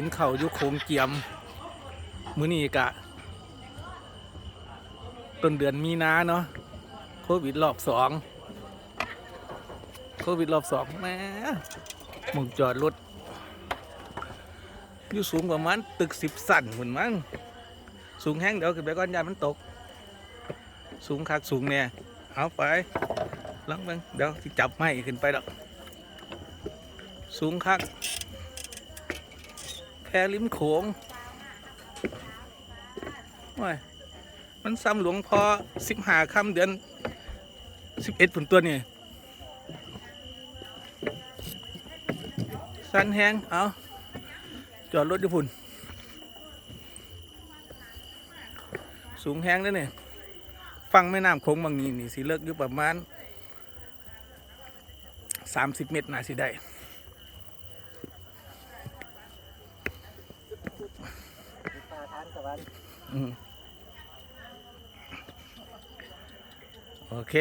กินข้าวยู่โคงเกียม มื้อนี้กะต้นเดือนมีนาเนาะโควิดรอบสองโควิดรอบสองแม่มึงจอดรถอยู่สูงประมาณตึกสิบสั่นเหมือนมั้งสูงแห้งเดี๋ยวขึ้นไปก้อนยามันตก สูงคักสูงเนี่ยเอาไปลังเบงเดี๋ยวจับไม้ขึ้นไปดอกสูงคัก แพริมโขงว้ายมันซ้ำหลวงพอสิบหาค่ำเดือนสิบเอ็ดผลตัวนี่สันแห้งเอาจอดรถญี่ปุ่นสูงแห้งแล้วเนี่ยฟังแม่น้ำโขงบางนี้นี่สิเลิกอยู่ประมาณ 30 เมตรน่าสิได้ ปลาทานสวรรค์ อืม โอเค